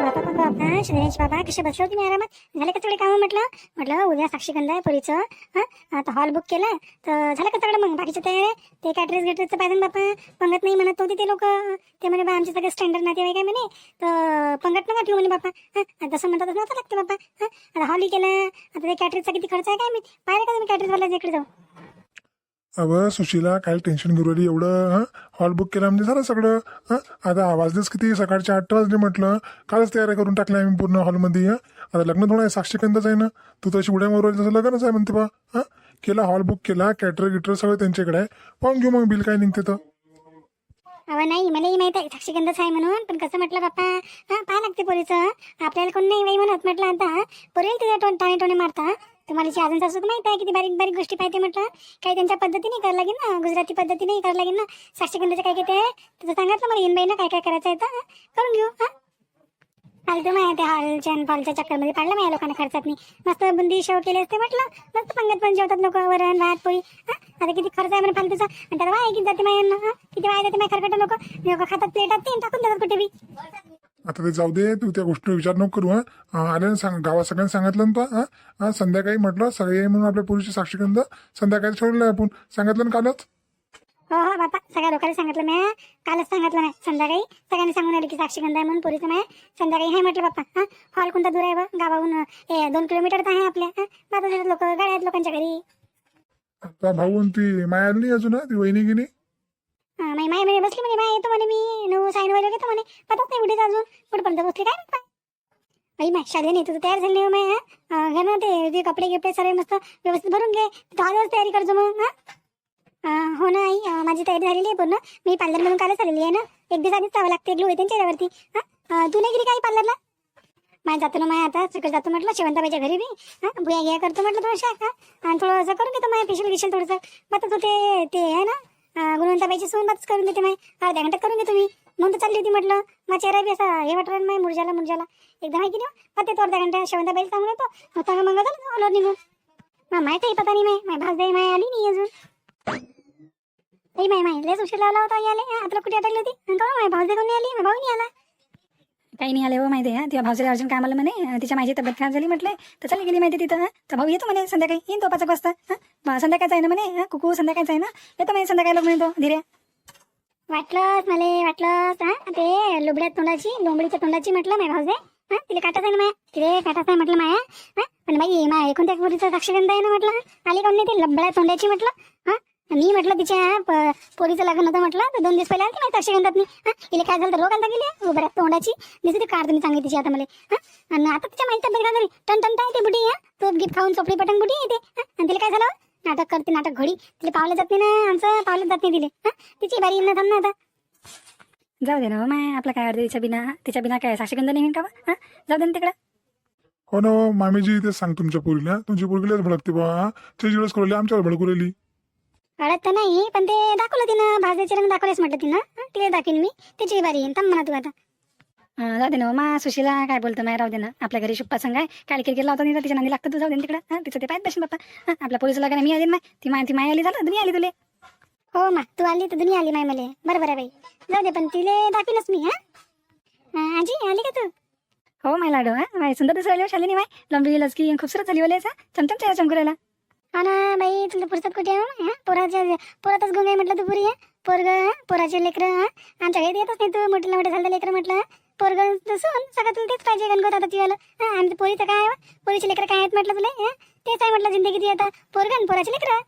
बापा बापा बापा शनिश बाबा कसे बसले होते मी आरामात झाले का सगळे काम म्हटलं म्हटलं उद्या साक्षीगंध आहे पोरीचं हा आता हॉल बुक केला तर झालं का सगळं मग बाकीचं तयार ते कॅटरेस गेटरेसचं पाहिजे बापा पंगत नाही म्हणत नव्हते ते लोक ते म्हणे बा आमचे सगळे स्टँडर्ड नातेवाईक आहे म्हणे तर पंगत नका ठेवू म्हणे बापा हा जसं म्हणतात तसं नव्हतं लागते बापा हा आता हॉल केला आता ते कॅटरेजचा किती खर्च आहे काय मी पाहिलं का तुम्ही कॅटरेजवाला इकडे जाऊ अगं सुशीला काय टेन्शन घेऊ राहिली एवढं हं? हॉल बुक केला म्हणजे झालं सगळं हं? आता वाजलेच किती? सकाळच्या आठ वाजले म्हटलं. कालच तयारी करून टाकल्या आम्ही पूर्ण हॉलमध्ये आता लग्न थोडं आहे साक्षीकंदच आहे ना. तू तशी उड्या मारू तसं लग्नच आहे म्हणते बा हं? केला हॉल बुक केला कॅटर गिटर सगळं त्यांच्याकडे आहे. पाहून घेऊ मग बिल काय निघते तर. अवा नाही मलाही माहीत आहे साक्षीगंधच आहे म्हणून. पण कसं म्हटलं बाप्पा हा? पाहा लागते पोरीचं आपल्याला कोण नाही बाई म्हणत म्हटलं आता पोरील तिथे टोन टाणे टोणे मारता तुम्हाला जी अजून सासूक माहीत आहे किती बारीक बारीक गोष्टी पाहिजे म्हटलं? काही त्यांच्या पद्धतीने करावं लागेल ना? गुजराती पद्धतीने करावं लागेल ना? साक्षीगंधाचं काय किती आहे? तसं सांगितलं मला येईन बाईनं काय काय करायचं आहे तर करून घेऊ हा? फालतू माहिती त्या हॉलच्या आणि फॉलच्या चक्करमध्ये पाडलं माझ्या लोकांना खर्चात नाही मस्त बुंदी शेव केले असते म्हटलं. मस्त पंगत पण जेवतात लोक वरण भात पोळी आता किती खर्च आहे म्हणून फालतूचा? आणि त्याला वाय किती जाते माझ्या किती वाय जाते माझ्या खरकट लोक? लोक खातात प्लेटात ते टाकून देतात कुठे बी. आता ते जाऊ दे तू त्या गोष्टीवर विचार नको करू हं. आले ना सांग गावात सगळ्यांना सांगितलं ना तू, हं? हं संध्याकाळी म्हटलं सगळे म्हणून आपल्या पुरुषी साक्षीकंद संध्याकाळी सोडलं आपण. सांगितलं ना कालच? हो हो बापा सगळ्या लोकांना सांगितलं मी कालच सांगितलं नाही संध्याकाळी. सगळ्यांनी सांगून आले की साक्षीगंध आहे म्हणून पोरीचं मी संध्याकाळी आहे म्हटलं बाप्पा हा. हॉल कोणता दूर आहे बा गावाहून हे दोन किलोमीटर तर आहे आपल्या हा. बाबा लोक गाड्या आहेत लोकांच्या घरी. भाऊ ती माया आली नाही अजून हं? ती वहिनी गिनी. हा, माई माय म्हणे बसली म्हणे माय येतो म्हणे मी नऊ साईन वगैरे घेतो म्हणे. पताच नाही कुठे अजून. कुठपर्यंत बसली काय माहीत बाई माय शाळे नाही हो, तू तयार झाली नाही माय हा? घे ना ते ते कपडे गिपडे सर्व मस्त व्यवस्थित भरून घे. दहा तयारी करतो मग हा? हो ना आई अं, माझी तयारी झालेली आहे पूर्ण. मी पार्लर म्हणून कालच आलेली आहे ना. एक दिवस आधीच जावं लागते ग्लू येते चेहऱ्यावरती हा? तू नाही गेली काही पार्लरला? माय जातो ना माय आता तिकडे जातो म्हटलं शेवंताबाईच्या घरी बी हा? भुया घ्या करतो म्हटलं थोडंसं हा? आणि थोडंसं करून घेतो माय फेशियल गिशियल थोडंसं. मग होते ते ते आहे ना गुणवंताबाईची सोन बातच करून देते माय. अर्ध्या घंट्यात करून घेतो मी. म्हणून तर चालली होती म्हटलं. मग चेहरा बी असा हे वाटलं माय मुरजाला मुरजाला एकदा माहिती नाही? मग तो अर्ध्या घंटा शेवंताबाई सांगून येतो मग तर मग झालं निघून. मग माय काही पता नाही माय. माय भाजदाई माय आली नाही अजून. माय माय लयच उशीर लावला होता याले हा, कुठे अटकली होती? आणि तो माय कोणी आली? माय भाऊ नाही आला. काही नाही आले हो माहिती आहे. तिच्या भाऊजीला अर्जुन कामाला म्हणे तिच्या माझी तब्येत खराब झाली म्हटलं तर चालली गेली माहिती तिथं तर भाऊ येतो म्हणे संध्याकाळी. येईन तो पाच एक वाजता हं. संध्याकाळचा आहे ना म्हणे कुकू संध्याकाळचा आहे ना? येतो म्हणे संध्याकाळी लोक धीरे. वाटलंच मला वाटलंच हा. ते लुबड्या तोंडाची लोंबडीच्या तोंडाची म्हटलं माझ्या भाऊजे हा. तिला काटाच आहे ना माया? तिले काटाच आहे म्हटलं माया हा. पण बाई माय त्या पोरीचं साक्षगंध आहे ना म्हटलं आली कोण नाही ते? लबड्या तोंडाची म्हटलं हा. मी म्हटलं तिच्या पोरीचं लग्न होतं म्हटलं तर दोन दिवस पहिले आली माझ्या साक्षगंधात मी हा तिला काय झालं तर रोग आलता गेली उभ्या तोंडाची. दिसते ती कार तुम्ही सांगितली तिची आता मला. आणि आता तिच्या माहिती तब्येत काय झाली. टन टन टाय ते बुटी तो गिफ्ट खाऊन चोपडी पटंग बुटी येते आणि तिला काय झालं? नाटक करते नाटक घडी. तिला पावलं जात नाही ना आमचं पावलं जात नाही तिले. तिची बारी येणं थांब ना आता. जाऊ दे ना हो माय आपलं काय अर्धे तिच्या बिना तिच्या बिना काय साक्षीगंध नाही का हा जाऊ दे ना तिकडं. हो ना हो, मामीजी ते सांग तुमच्या पोरीला. तुमची पोरगीलाच भडकते बा ते दिवस करली आमच्यावर भडकू राहिली. अडत तर नाही पण ते दाखवलं तिनं भाजण्याचे रंग दाखवलेच म्हटलं तिनं. हं, तिला दाखवीन मी. त्याची बारी येईन थांब म्हणा तू आता. जाऊ दे ना हो, मा सुशीला काय बोलतो माय राहू दे ना. आपल्या घरी शुप्पा संघ आहे. काल क्रिकेट लावता नाही तिच्या नांदी लागतं तू जाऊ दे तिकडं. हं, तिचं ते पाहिजे बसून बाप्पा हं, आपल्या पोलीसला लग्न मी आली माय ती माय ती माय आली झालं तुम्ही आली तुले. हो मा तू आली तर दुनिया आली माय मले. बरोबर आहे बाई. जाऊ दे पण तिले दाखवीनच मी हा. आजी आली का तू? हो माय लाडो हा. माय सुंदर दिसू राहिली हो शालिनी माय. लंबी आणि खूपसूरत झाली ओले चमचम चेहरा चमकू राहिला. हो ना बाई तुला पुरतात कुठे आहे हा? पोराच्या पोरातच गुंग आहे म्हटलं तू पुरी पोरग पोराचे लेकरं आमच्या घरी येतच नाही तू मोठे मोठे झालं लेकरं म्हटलं पोरग सोन सगळं तुला तेच पाहिजे गणगोत आता तुला हा? आणि पोरीचं काय आहे पोरीचे लेकरं काय आहेत म्हटलं तुला तेच आहे म्हटलं जिंदगी ती आता पोरग आणि पोराचे लेकरं.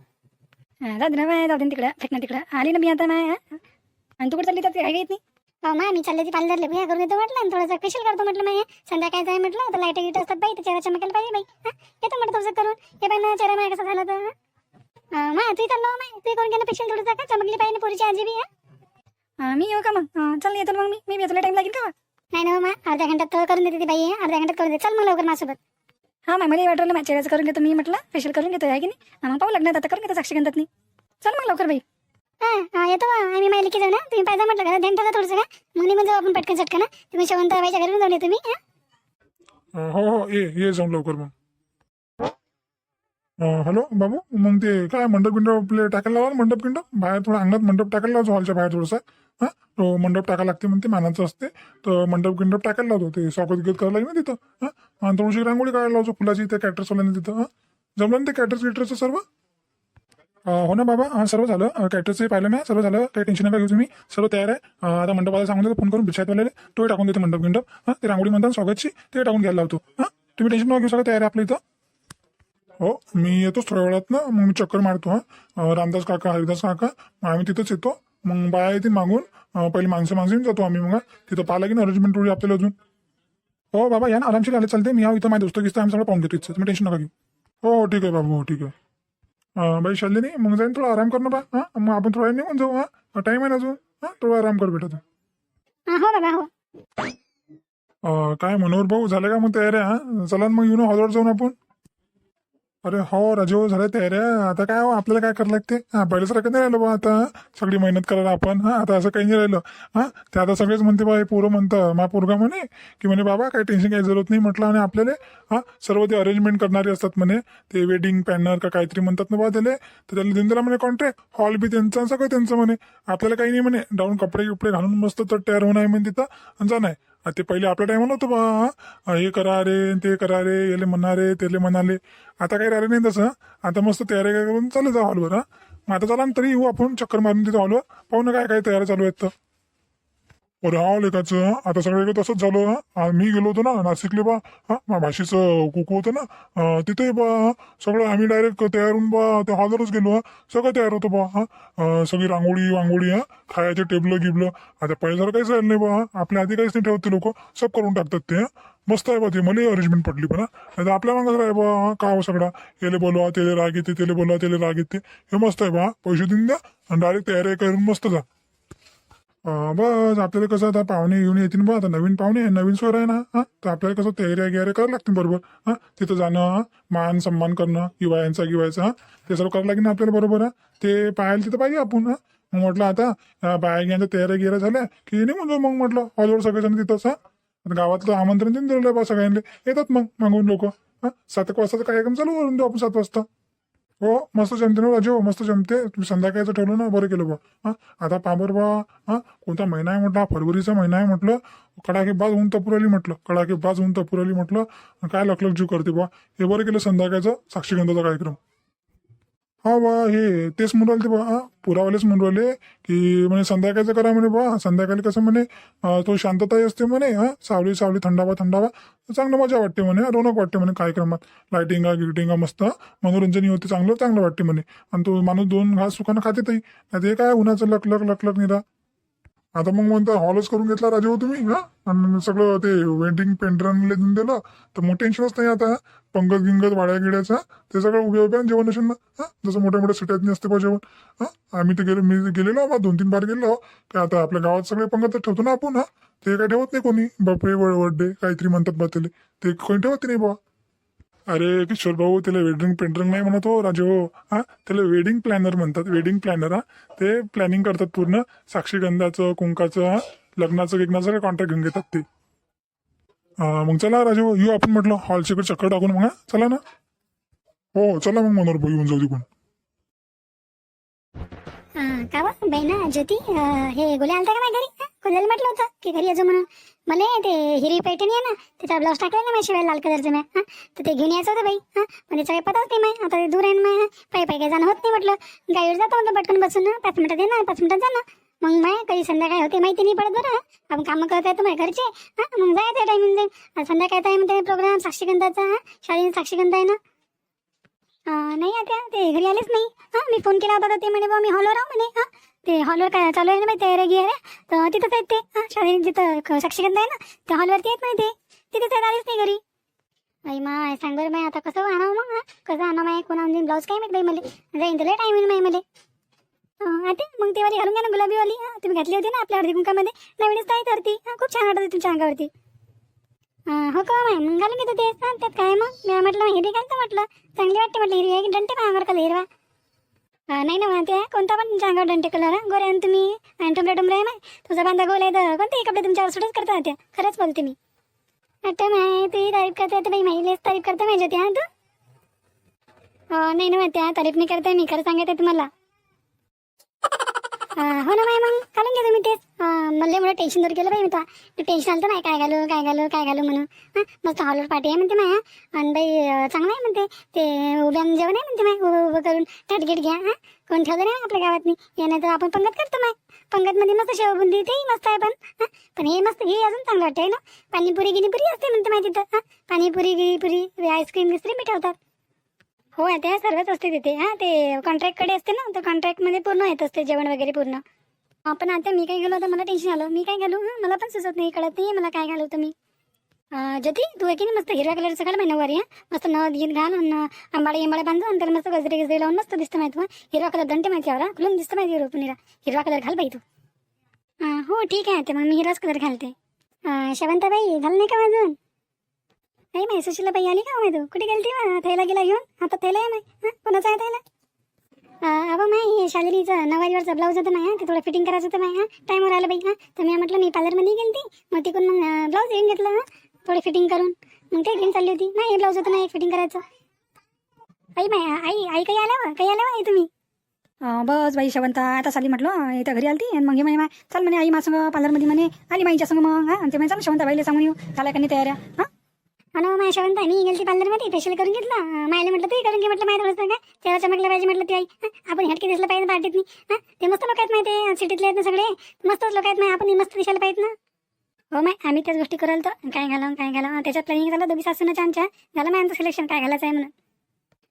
हा, जाऊ दे ना जाऊ दे तिकडं फेकणार तिकडं. आली ना मी आता नाही आणि तू कुठं चालली? तर काय येत नाही? मा मी चालले ती पार्लरला भुया करून येतो म्हटलं? आणि थोडंसं फेशियल करतो म्हटलं माय. संध्याकाळचं आहे म्हटलं तर लाइट गिट असतात बाई तर चेहरा चमकायला पाहिजे बाई. हा येतो म्हटलं थोडंसं करून. हे बाई ना चेहरा माय कसा झाला तर हा. मा तू चाललो माय. तू करून ना फेशियल थोडंसं का? चमकली पाहिजे पोरीची आजी बी हा? मी येऊ का मग? चल येतो मग मी. मी बी तुला टाइम लागेल का? नाही ना हो मा अर्ध्या घंट्यात तर करून देते ती बाई अर्ध्या घंट्यात करून दे. चल मग लवकर माझ्यासोबत हा माय मला वाटलं माझ्या चेहऱ्याचं करून घेतो मी म्हटलं. फेशियल करून घेतो आहे की नाही? हा, मग पाहू लग्नात आता करून घेतो साक्षीगंधात नाही चल मग लवकर बाई. हा येतो बा आम्ही माहिती जाऊ ना तुम्ही पाहिजे म्हटलं का? ध्यान ठेवा थोडंसं का मग निघून जाऊ आपण पटकन चटकन तुम्ही शेवंत बाईच्या घरी जाऊन तुम्ही हो. हो ये ये जाऊन लवकर मग. हॅलो बाबू मग ते काय मंडप बिंडप आपले टाकायला लावा मंडप बिंडप? बाहेर थोडं अंगणात मंडप टाकायला लावतो हॉलच्या बाहेर थोडंसं हां. तो मंडप टाकायला लागते म्हणते मानाचं असते. तर मंडप गिंडप टाकायला लावतो ते स्वागत गीत करायला लागेल ना तिथं हां. आणि थोडीशी रांगोळी काढायला लावतो फुलाची त्या कॅटर्सवाल्याने तिथं हां. जमलं ना ते कॅटर्स गिटर्सचं सर्व? हो ना बाबा. हां सर्व झालं. कॅटरचं पाहिलं मी सर्व झालं. काही टेन्शन नका घेऊ तुम्ही. सर्व तयार आहे. आता मंडपाला सांगून देतो. फोन करून बिछायत वाले तोही टाकून देतो मंडप गिंडप हां ते रांगोळी म्हणतात स्वागतची. ते टाकून घ्यायला लावतो. हां तुम्ही टेन्शन नका घेऊ. सगळं तयार आहे आपल्या इथं. हो मी येतोच थोड्या वेळात ना. मग मी चक्कर मारतो हां. रामदास काका हरिदास काका. मग आम्ही तिथंच येतो. मग बाया येतील मागून. पहिले माणसं माणसं जातो आम्ही मग तिथं पाहिलं की ना अरेंजमेंट थोडी आपल्याला अजून. हो बाबा या ना. आरामशीर आले. चालते मी हा इथं माझ्या दोस्त गिस्त आम्ही सगळं पाहून घेतो इथं. तुम्ही टेन्शन नका घेऊ. हो हो ठीक आहे बाबा. हो ठीक आहे. बाई शालिनी मग जाईन थोडा आराम कर ना बा हां? मग आपण थोडा निघून जाऊ हां? टाईम आहे ना अजून? हां थोडा आराम कर बेटा तू. हा, हो बाबा हो. अं, काय मनोहर भाऊ झालं का मग तयारी हा? चला ना मग येऊ ना हॉलवर जाऊन आपण. अरे हो राजू झालं तयार आता काय हो आपल्याला काय करायला लागते? हा पहिल्यासारखं नाही राहिलं बा आता. सगळी मेहनत करायला आपण. हा आता असं काही नाही राहिलं. हा ते आता सगळेच म्हणते बा हे पोरं म्हणतं मा पोरगा म्हणे की म्हणे बाबा काही टेन्शन काही जरूरत नाही म्हटलं आणि आपल्याला हा सर्व ते अरेंजमेंट करणारे असतात म्हणे. ते वेडिंग पॅनर का काहीतरी म्हणतात ना बा त्याला. तर त्याला देऊन दिला म्हणे कॉन्ट्रॅक्ट हॉल बी त्यांचा सगळं त्यांचं म्हणे. आपल्याला काही नाही म्हणे. डाऊन कपडे बिपडे घालून मस्त तर तयार होणार म्हणे तिथं. आणि जाणार ते पहिले आपल्या टायमाला होतं बा हा, हे करा रे ते करा रे याले म्हणा रे त्याले म्हणाले आता काही राहिले नाही तसं. आता मस्त तयारी करून चालू जा हॉलवर हा? मग आता चला ना तरी येऊ आपण चक्कर मारून तिथं हॉलवर पाहू ना काय काय तयारी चालू आहेत तर. अरे हा लेखाचं आता सगळीकडे तसंच झालं हा. मी गेलो होतो ना नाशिकले बा. हा भाषेचं कुकू होतं ना. तिथे बा सगळं आम्ही डायरेक्ट तयार होऊन बा त्या हॉलवरच गेलो हा. सगळं तयार होतं बा हा. सगळी रांगोळी वांगोळी हा. खायचे टेबलं गिबलं. आता पहिल्यासारखं काहीच राहिलं नाही बा आपल्या आधी काहीच नाही ठेवत ते लोक. सब करून टाकतात ते मस्त आहे बा ते. मला अरेंजमेंट पडली पण आता आपल्या मागच आहे बा हा, का हो सगळा? याले बोलवा त्याला राग येते त्याला बोलवा त्याला राग येते. हे मस्त आहे बा पैसे देऊन द्या आणि डायरेक्ट तयारी करून मस्त जा. बस आपल्याला कसं आता पाहुणे घेऊन येतील बा आता नवीन पाहुणे आहे, नवीन स्वर आहे ना हा? तर आपल्याला कसं तयारी वगैरे करावं लागतील बरोबर हा? तिथं जाणं मान सन्मान करणं हिवाळ्यांचा गिवायचा हा? ते सर्व करावं लागेल ना आपल्याला बरोबर हा? ते पाहायला तिथं पाहिजे आपण हा? मग म्हटलं आता बाया घ्यायच्या तयाऱ्या गिऱ्या झाल्या की नाही जाऊ मग म्हटलं हॉलवर सगळेजण तिथंच हा? गावातलं आमंत्रण देऊन दिलेलं बा सगळ्यांना येतात मग मागून लोक हा? सात एक वाजताचा कार्यक्रम चालू करून देऊ आपण सात वाजता. हो मस्त जमते ना राजू मस्त जमते. तुम्ही संध्याकाळचं ठेवलं ना बरं केलं बा. हा आता पाबर बा हा कोणता महिना आहे म्हटलं? फरवरीचा महिना आहे म्हटलं. कडाके बाज ऊन तपुराली म्हटलं. कडाके बाज ऊन तपुराली म्हटलं. काय लखलख जीव करते बा. हे बरं केलं संध्याकाळचं साक्षीगंधाचा कार्यक्रम. हा बा हे तेच म्हणून राहिले ते बा. हा पुरावालेच म्हणून राहिले. की म्हणे संध्याकाळचं करा म्हणे बा. संध्याकाळी कसं म्हणे तो शांतताही असते म्हणे हा सावली सावली थंडावा थंडावा. चांगलं मजा वाटते म्हणे रौनक वाटते म्हणे कार्यक्रमात. लायटिंग गिटिंगा मस्त. मनोरंजन होते चांगलं चांगलं वाटते म्हणे. आणि तो माणूस दोन घास सुखानं खाते नाही ते काय उन्हाचं लकलक लकलक निरा. आता मग म्हणता हॉलच करून घेतला राजे हो तुम्ही हा? आणि सगळं ते वेंटिंग पेंटरनले देऊन दिलं. तर मग टेन्शनच नाही आता पंगत गिंगत वाड्या गिड्याचा ते सगळं उभे उभ्या जेवण असेल ना हा? जसं मोठ्या मोठ्या सिट्यात असते बा जेवण हा? आम्ही तर गेलो मी गेलेलो बा दोन तीन बार गेलो. काय आता आपल्या गावात सगळे पंगत ठेवतो ना आपण हा? ते काय ठेवत नाही कोणी बफे बर्थडे काहीतरी म्हणतात बा ते कोणी ठेवत नाही बा. अरे किशोर भाऊ त्याला वेडिंग पेंटर नाही म्हणत हो राजे हो. हा त्याला वेडिंग प्लॅनर म्हणतात वेडिंग प्लॅनर हा. ते प्लॅनिंग करतात पूर्ण साक्षीगंधाचं कुंकाचं हा. लग्नाचं गिग्नाचं काय कॉन्ट्रॅक्ट घेऊन घेतात ते. मग चला राजे हो येऊ आपण म्हटलं हॉलचे चक्कर टाकून मग चला ना. हो चला मग मनोहर भाऊ येऊन जाऊ तिकडून का बा बहिणा ज्योती हे गोल्या आलता का माझ्या घरी? हा? म्हटलं होतं की घरी यायचं म्हणून. मला ते हिरवी पैठणी आहे ना त्याचा ब्लाऊज टाकला ना माझ्या शिवाय लाल कलरचं मी. हा तर ते घेऊन यायचं होतं बाई. हा पण त्याचा काही पताच नाही माय आता ते दूर आहे ना माय पायी पायी काही जाणं होत नाही म्हटलं. गाडीवर जातो म्हणतो पटकन बसून ना पाच मिनिटात येणार पाच मिनटात जाणं मग माय कधी संध्याकाळी होते माहिती नाही पडत बरं आपण कामं करत आहे तुम्हाला घरचे हा. मग जायचं टायमिंग जाईल आता संध्याकाळ टाइम ते प्रोग्राम साक्षीगंधाचा हा. शाळेने साक्षीगंध आहे ना. नाही आता ते घरी आलेच नाही. हा मी फोन केला होता तर ते म्हणे बा मी हॉलवर आहो म्हणे हा. ते हॉलवर काय चालू आहे ना ते तयारी गियाऱ्या तर तिथंच आहेत ते. हा शाळेत जिथं क- साक्षीगंध आहे ना त्या हॉलवरती आहेत माहिती ते तिथेच आहेत आलेच नाही घरी. आई माय सांग बरं माय आता कसं आणावं मग कसं आणा माय? कोणा आणून ब्लाऊज काय माहिती बाई मला? जाईन तर टाईम येईल माय मला. आता मग ते वाली घालून घ्या ना गुलाबीवाली हा तुम्ही घातली होती ना आपल्या हळदी कुंकामध्ये? नवीनच काय करती. खूप छान वाटत तुमच्या अंगावरती. हो का माय मग घालून घेतो ते हा, त्यात काय मग? मी म्हटलं हिरवी घालतो म्हटलं. चांगली वाटते म्हटलं हिरवी. आहे डंटे का कलर हिरवा. नाही ना म्हणते कोणता पण तुमच्या अंगावर डंटे कलर गोरे आणि तुम्ही आणि टुमरे टुमरे आहे माय तुझा बांधा गोल आहे तर कोणतेही कपडे तुमच्यावर सुटच करता त्या खरंच बोलते मी. वाटतं माय तुही तारीफ करते तर बाई महिलेच तारीफ करते माझ्या त्या तू. हो, नाही ना त्या तारीफ नाही करते मी खरं सांगते तुम्हाला. हो ना माय मग घालून घ्या तुम्ही तेच मला एवढं टेन्शन दूर केलं बाई मी तुला टेन्शन आलं नाही काय घालू काय घालू काय घालू म्हणून. हां मस्त हॉलवर पार्टी आहे म्हणते माया. आणि बाई चांगलं आहे म्हणते. ते उभ्यानं जेवण आहे म्हणते माय. उभं उभं करून. टाटगेट घ्या हां. कोण ठेवलं नाही आपल्या गावात नाही तर आपण पंगत करतो माय. पंगतमध्ये मस्त शेवबुंदी तेही मस्त आहे पण. हां पण हे मस्त हे अजून चांगलं वाटतंय ना. पाणीपुरी गिनीपुरी असते म्हणते माहिती तिथं. हां पाणीपुरी गिरीपुरी आईस्क्रीम बिस्क्रीम मी ठेवतात. हो त्या सर्वच असते तिथे. हां ते कॉन्ट्रॅक्टकडे असते ना तर कॉन्ट्रॅक्टमध्ये पूर्ण येत असते जेवण वगैरे पूर्ण. पण आता मी काय गेलो तर मला टेन्शन आलं. मी काय घालू मला पण सुचत नाही कळत नाही मला काय घालू तुम्ही ज्योती तू आहे की नाही मस्त हिरव्या कलरचं घाल महिना वरी हां? मस्त नथ गीत घाल आंबाळे इंबाळे बांधू आणि त्याला मस्त गजरे गजरे लावून मस्त दिसतं माहिती मग हिरवा कलर दंटे माहिती आवरा? खुलून दिसतं माहिती रोपणीला हिरवा कलर घाल बाई तू. हो ठीक आहे ते मग मी हिरवाच कलर घालते. शेवंताबाई शवंताबाई घाल नाही का अजून नाही माही सुशीला बाई आली का माही तू कुठे गेली ती थैला गेला घेऊन? आता थैला आहे माही कोणाचा आहे थैला? अं, माय हे शालिनीचं नवारीवरचा ब्लाऊज होतं माही ते थोडं फिटिंग करायचं होतं नाही हां? टाईमवर आलं बाई हां? तर मी म्हटलं मी पार्लरमध्ये गेली मग तिकडून मग ब्लाऊज घेऊन घेतलं हं? थोडी फिटिंग करून. मग ते घेऊन चालली होती. नाही ब्लाऊज होतं नाही फिटिंग करायचं. आई माय आई आई काही आल्या वा काही आल्या वा आई तुम्ही? बस बाई शेवंता आता साली म्हटलं इथं घरी आलती. आणि मग हे म्हणे माय चाल म्हणे आई माझं पार्लरमध्ये म्हणे. आली माईच्या संग मग हा? ते म्हणे चाल शवंता बाईला सांगून येऊ. झाल्या का नाही तयाऱ्या? हां? अनो माझ्या शवंत मी गेली पार्लरमध्ये फेशियल करून घेतलं. मायला म्हटलं तू करून घे म्हटलं माहिती थोडंसं काय तेव्हा चमकलं पाहिजे म्हटलं ती आई आपण हटके दिसलं पाहिजे पार्टीत मी ते मस्त लोक आहेत माहिती सिटीतले आहेत ना सगळे. मस्त लोक आहेत माहिती आपण मस्त दिसायला पाहिजे ना. हो माय आम्ही त्याच गोष्टी कराल तर काय घालावं काय घालावं? त्याच्यात प्लॅनिंग झालं दोघी सासून आमच्या. झालं माय आमचं सिलेक्शन काय घालायचं आहे म्हणून.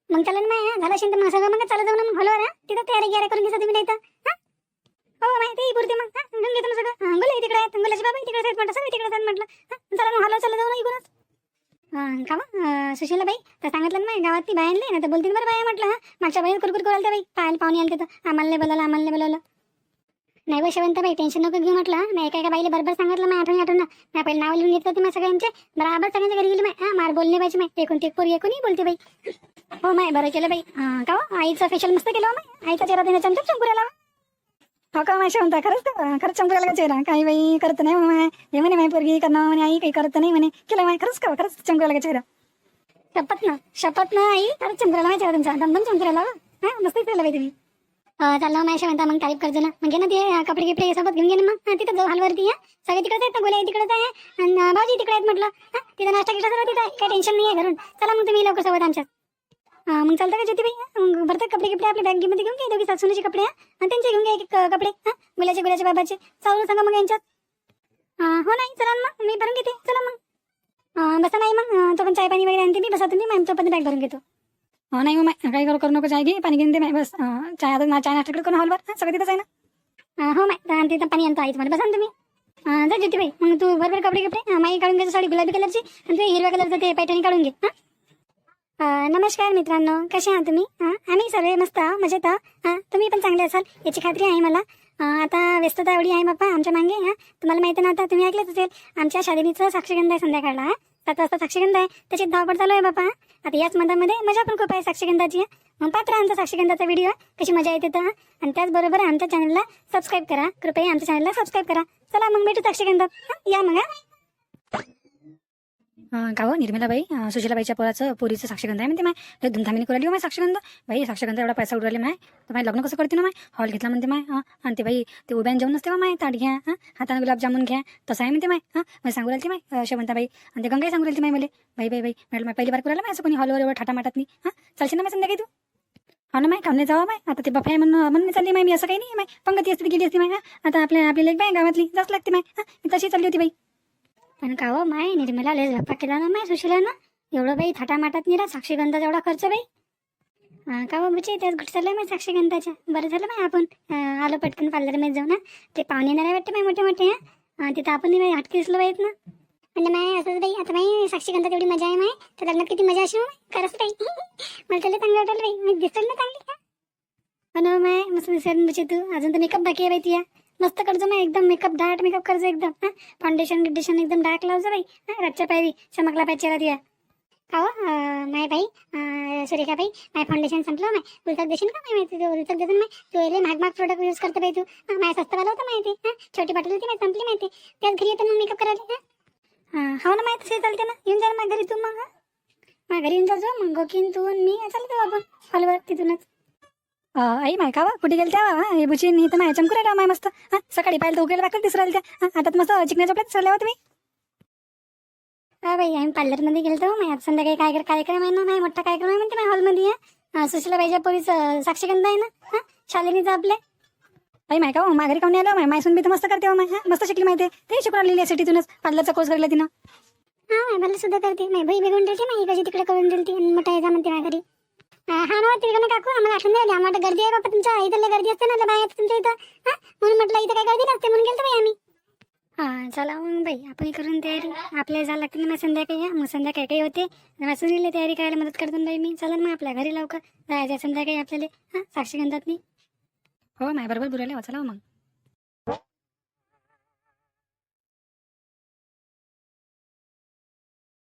मग त्याला माय झालं असेल तर मग सगळं मग चालू जाऊ ना मग हॉलवर हं? तिथं तयारी गियारी करून घेसा तुम्ही नाही तर हो माय ते पुरते मग घेऊन घेतो ना सगळं. हं, गुलाही तिकडे आहेत गुलाची बाबा तिकडे आहेत म्हटलं सगळं तिकडे आहेत म्हटलं चला मग हॉलवर चालू जाऊ ना इकडूनच. हां का मग? सुशीला बाई तर सांगितलं ना गावात ती बाई आणली ना तर बोलतील बरं बाया म्हटलं हां? मागच्या बाई कुरकुर कराल बाई पाहायला पाहुणे आले तर. आम्हाला नाही बोलावलं आम्हाला नाही बोलावलं. नाही वशवंत बाई टेन्शन नको घेऊ म्हटलं मी एका एका बाईला बरोबर सांगितलं मी आठवणी आठवण. मी पहिले नाव लिहून घेतलं होतं मग सगळ्यांचे. बराबर सगळ्यांच्या घरी गेली माय. हां मार बोलले पाहिजे माय. एकूण ते पोरी एकूणही बोलते बाई. हो माय बरं केलं बाई. हां का आईचं आईचा फेशियल मस्त केलं हो माय. आईचा चेहरा देण्याचा चमचम चमकुऱ्याला हो का? माय म्हणता खरंच तर खरंच चंपरायला का चेहरा? काही बाई करत नाही माय हे म्हणे माय पोरगी करणार म्हणे आई काही करत नाही म्हणे. केलं माय खरंच का? खरंच चंपरायला का चेहरा? शपथ ना शपथ ना आई. अरे चंद्राला माहिती आहे तुमचा. दमदम चंद्राला हा मस्त केलं बाई तुम्ही. चालला चाललं माझ्या म्हणता मग तारीफ करतो ना मग घे ना ते कपडे गिपडे सोबत घेऊन घे ना मग. तिथं जाऊ हलवरती या सगळे तिकडे आहेत ना गोल्या तिकडेच आहे. आणि भाऊजी तिकडे आहेत म्हटलं. हा तिथं नाश्ता गिटा सर्व तिथं काही टेन्शन नाही आहे घरून. चला मग तुम्ही लवकर सोबत आमच्या मग चालतं का ज्योती मग भरतात कपडे कपडे आपल्या बँकेमध्ये घेऊन घ्या दोघी सासूचे कपडे आणि त्यांचे घेऊन घ्या एक कपडे हा? मुलाचे गुलाचे बाबाचे. चालू सांगा मग यांच्यात. हो नाही चला ना मग. मी भरून घेते. चला मग. बसा नाही मग. तो पण चाय पाणी वगैरे आणते मी. बसा तुम्ही. मग तो पण बॅग भरून घेतो. हो नाही हो माय काही करू करू नको. चाय घे. पाणी घेऊन दे. बस. चाय आता चाय नाश्ता करून हॉलवर? सगळं तिथंच आहे ना? हो मॅम तिथं पाणी आणतो आई तुम्हाला बसा ना तुम्ही. जा ज्योती मग तू बरोबर कपडे कपडे माई काढून घ्यायचं साडी गुलाबी कलरची. आणि तू हिरव्या कलरचं ते पैठणी काढून घे. हां? नमस्कार मित्रांनो कसे आहात तुम्ही? हां आम्ही सर्व मस्त मजेत हां तुम्ही पण चांगले असाल याची खात्री आहे मला. आता व्यस्तता एवढी आहे बाप्पा आमच्या मागे हां. तुम्हाला माहिती ना आता तुम्ही ऐकलंच असेल आमच्या शालिनीचं साक्षीगंध आहे संध्याकाळला हां. सात वाजता साक्षीगंध आहे त्याची धावपड चालू आहे बाप्पा आता याच मधामध्ये मजा पण खूप आहे साक्षीगंधाची मग पात्र आमचा साक्षीगंधाचा व्हिडिओ कशी मजा येते तर आणि त्याचबरोबर आमच्या चॅनलला सबस्क्राईब करा. कृपया आमच्या चॅनलला सबस्क्राईब करा. चला मग भेटू साक्षीगंधात या मग हं. अं, निर्मलाबाई सुशीलाबाईच्या पोराचं पोरीचं साक्षगंध आहे. म्हणते माय लय धुमधामीने कुराली हो माय साक्षगंध. बाई साक्षगंध एवढा पैसा उडवले माय. तर माय लग्न कसं करते ना माय? हॉल घेतला म्हणते माय. आणि ते बाई ते उभ्यान जेवण नसते हो माय. ताट घ्या हां हाताने गुलाबजामुन घ्या. तसं आहे म्हणते माय. हां मग सांगू राहिली माय अं, शेवंताबाई आणि ते गंगाई सांगू राहिली माय मला. बाई बाई बाई मॅडम माय पहिली बार कुराला माय असं कोणी हॉलवर एवढं ठाटा माटात नाही हां चालशील ना माय संध्याकाळी तू? हो ना माय कामने जावा माय. आता ते बफाय म्हणून म्हणून चालली माय. मी असं काही नाही माय. पंगती असते ती गेली असती माय. आता आपल्या आपली एक बाय गावातली. जास्त लागते माय. मी तशी चालली होती बाई. पण का हो माय निर्मला लय झप्पा केला ना माय सुशिला ना एवढं बाई थाटामाटात निरा साक्षीगंधाचा एवढा खर्च बाई. का हो बुचे त्याच घट चाललंय माय साक्षीगंधाच्या? बरं झालं माय आपण. आलो पटकन पार्लरमध्ये जाऊ ना ते पाहुणे येणार वाटते माय मोठे मोठे हं. तिथं आपण नाही हटके दिसलो पाहिजेत ना. म्हणजे माय असंच बाई आता माई साक्षीगंधात एवढी मजा आहे माय. तर लग्नात किती मजा अशी खरंच बाई. मला त्याला चांगलं वाटलं बाई. मी दिसतो ना चांगली का हो ना माय मस्त दिसेल बुचे तू. अजून तर मेकअप बाकी आहे बाई तुया. मस्त करजो मग एकदम मेकअप डार्क मेकअप करजो एकदम हां? फाउंडेशन गिडेशन एकदम डार्क लावजो बाई हां? रातच्या पायरी चमकला पाहिजे चेहरा तुया का हो माय बाई सुरेखा बाई माय फाउंडेशन संपलं माय. उलटक देशील का माय माहिती तू देतो देशील माय तू एले महाग महाग प्रोडक्ट यूज करतो बाई तू. हां, माय स्वस्तवाला होतं माहिती हां? छोटी बाटली होती माय संपली माहिती. त्याच घरी येतं मग मेकअप करायला हां? हां, हो ना माहिती तसे चालते ना. येऊन जा ना घरी तू मग हां? घरी येऊन जाजो मग गोकीन तू मी चालतो आपण. हॉलवर तिथूनच. आई माय का कुठे गेल त्या हे बुची हे तर माय चमकू राहिला माय मस्त. हा सकाळी पाहिलं तर उकेल बाकी दिसरायला त्या आता मस्त चिकण्याच्या प्लेट दिसरायला तुम्ही हा बाई आम्ही पार्लरमध्ये गेलो होतो आज संध्याकाळी काय कार्यक्रम आहे ना नाही. मोठा कार्यक्रम आहे म्हणते माझ्या हॉलमध्ये आहे सुशीला बाईच्या पोरीच साक्षीगंध आहे ना? हा शालिनीचा आपले. आई माय का माघारी काऊन आलो? माय मायसून बी तर मस्त करते हो माय. मस्त शिकली माहिती ते. शिकून आलेली सिटीतूनच. पार्लरचा कोर्स करला तिनं. हा मला सुद्धा करते. माय भाई बिघून दिलते माई कशी तिकडे करून दिलती मोठा यायचा म्हणते माझ्या घरी. हा हा ना तिकडे काकू. आम्हाला आठवण नाही आली आम्हाला गर्दी आहे बाबा तुमच्या. इथं गर्दी असते ना आहेत तुमच्या इथं. हा म्हणून म्हटलं इथं काय गर्दी नसते म्हणून गेलतो बाई आम्ही. हा चला मग बाई आपण करून तयारी. आपल्याला जायला लागते ना मग संध्याकाळी हा. मग संध्याकाळी काही होते. वाचून तयारी करायला मदत करतो ना बाई मी. चला मग आपल्या घरी लवकर. जायचं संध्याकाळी आपल्याला. हा साक्षीगंधात मी हो माय बरोबर बुराले वाचला हो मग.